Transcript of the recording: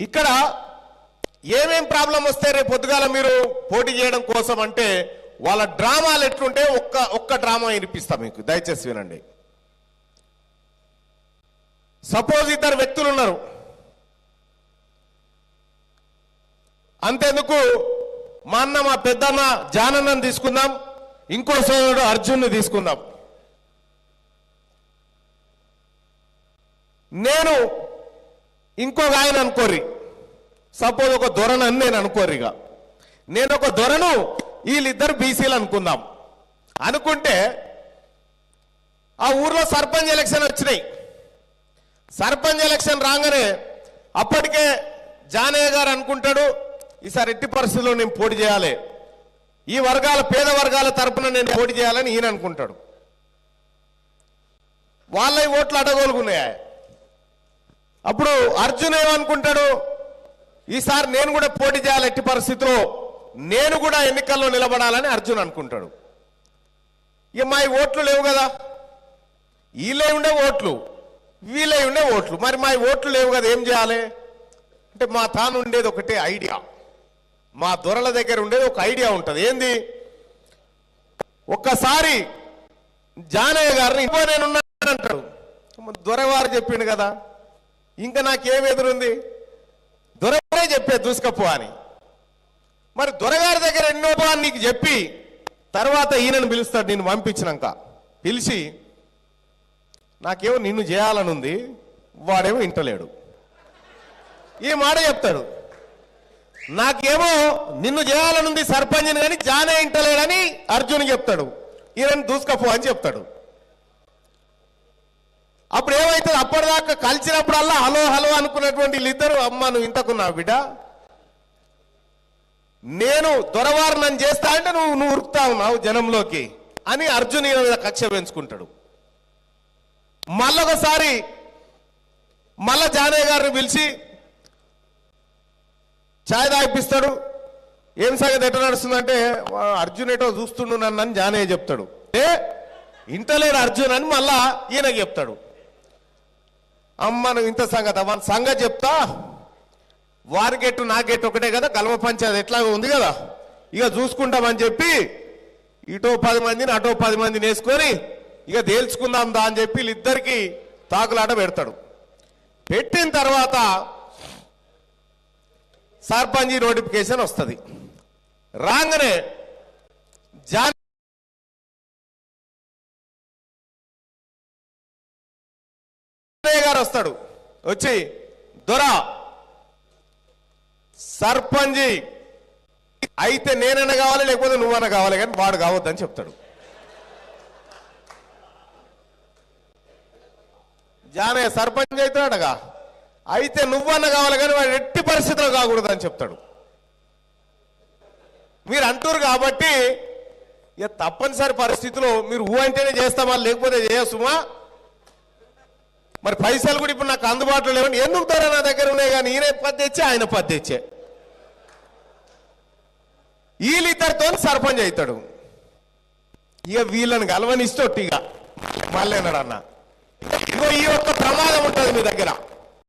ఇక్కడ ఏమేం ప్రాబ్లం వస్తే రేపు పొద్దుగాల మీరు పోటీ చేయడం కోసం అంటే వాళ్ళ డ్రామాలు ఎట్లుంటే ఒక్క ఒక్క డ్రామా వినిపిస్తా మీకు దయచేసి వినండి. సపోజ్ ఇద్దరు వ్యక్తులు ఉన్నారు. అంతేందుకు మా అన్న మా పెద్దన్న జానన్నని తీసుకుందాం ఇంకో సోదరుడు అర్జున్ని తీసుకుందాం. నేను ఇంకొక ఆయన అనుకోర్రి. సపోజ్ ఒక దొరను అని నేను అనుకోర్రిగా నేను ఒక దొరను వీళ్ళిద్దరు బీసీలు అనుకుందాం. అనుకుంటే ఆ ఊర్లో సర్పంచ్ ఎలక్షన్ వచ్చినాయి. సర్పంచ్ ఎలక్షన్ రాగానే అప్పటికే జానయ్య గారు అనుకుంటాడు ఈసారి ఎట్టి పరిస్థితుల్లో నేను పోటీ చేయాలి. ఈ వర్గాల పేద వర్గాల తరపున నేను పోటీ చేయాలని ఈయన అనుకుంటాడు. వాళ్ళ ఓట్లు అడగోలుగున్నాయి? అప్పుడు అర్జున్ ఏమనుకుంటాడు? ఈసారి నేను కూడా పోటీ చేయాలి ఎట్టి పరిస్థితిలో. నేను కూడా ఎన్నికల్లో నిలబడాలని అర్జున్ అనుకుంటాడు. ఇక మా ఓట్లు లేవు కదా. వీళ్ళే ఉండే ఓట్లు. వీళ్ళే ఉండే ఓట్లు. మరి మా ఓట్లు లేవు కదా ఏం చేయాలి? అంటే మా తాను ఉండేది ఒకటే ఐడియా. మా దొరల దగ్గర ఉండేది ఒక ఐడియా ఉంటుంది. ఏంది? ఒక్కసారి జానయ్య గారిని ఇవ్వ నేను అంటాడు దొరవారు చెప్పిండు కదా. ఇంకా నాకేం ఎదురుంది? దొరగారే చెప్పే దూసుకపో అని. మరి దొరగారి దగ్గర ఎన్నో అని నీకు చెప్పి తర్వాత ఈయనను పిలుస్తాడు నిన్ను పంపించినాక. పిలిచి నాకేమో నిన్ను చేయాలని ఉంది వాడేమో ఇంటలేడు. ఈ మాట చెప్తాడు. నాకేమో నిన్ను చేయాలనుంది సర్పంచ్ని కానీ జానే ఇంటలేడని అర్జున్ చెప్తాడు. ఈయన దూసుకపో అని చెప్తాడు. అప్పుడు ఏమవుతుంది అప్పటిదాకా కలిసినప్పుడల్లా హలో హలో అనుకున్నటువంటి వీళ్ళిద్దరు అమ్మ నువ్వు ఇంతకున్నావు బిడ్డ. నేను దొరవారు నన్ను చేస్తా అంటే నువ్వు నువ్వు ఉరుకుతా ఉన్నావు జనంలోకి అని అర్జున్ ఈయన మీద కక్ష పెంచుకుంటాడు మళ్ళొకసారి మళ్ళా జానయ్య గారిని పిలిచి ఛాయ్ తాగిపిస్తాడు. ఏం సంగతి? ఎట్లా నడుస్తుందంటే అర్జున్ ఎటో చూస్తుండు నన్ను అని జానయ్య చెప్తాడు. ఏ? ఇంటలేడు అర్జున్ అని మళ్ళా ఈయనకి చెప్తాడు. అమ్మ నువ్వు ఇంత సంగతి వాని సంగతి చెప్తా. వారి గెట్టు నా గెట్టు ఒకటే కదా కలవ పంచాయతీ ఎట్లాగో ఉంది కదా. ఇక చూసుకుంటామని చెప్పి ఇటో పది మందిని అటో పది మందిని వేసుకొని ఇక తేల్చుకుందాం దా అని చెప్పి వీళ్ళిద్దరికి తాకులాట పెడతాడు. పెట్టిన తర్వాత సర్పంచ్ నోటిఫికేషన్ వస్తుంది. రాగానే జాన్ గారు వస్తాడు. వచ్చి దొర సర్పంచి అయితే నేనైనా కావాలి లేకపోతే నువ్వన్న కావాలి కానీ వాడు కావద్దని చెప్తాడు. జానయ్య సర్పంచ్ అవుతాడగా అయితే నువ్వన్నా కావాలి కానీ వాడు ఎట్టి పరిస్థితుల్లో కాకూడదని చెప్తాడు. మీరు అంటారు కాబట్టి ఇక తప్పనిసరి పరిస్థితిలో మీరు ఊ అంటేనే చేస్తామా లేకపోతే చేయసుమా మరి పైసలు కూడా ఇప్పుడు నాకు అందుబాటులో లేవని ఎందుకు ధర నా దగ్గర ఉన్నాయి కానీ ఈయన పది తెచ్చే ఆయన పది తెచ్చే. వీళ్ళిద్దరితో సర్పంచ్ అవుతాడు. ఇక వీళ్ళని కలవనిస్తోట్టు ఇక మళ్ళీ అన్నాడు అన్న. ఇగో ఈ ఒక్క ప్రమాదం ఉంటుంది మీ దగ్గర.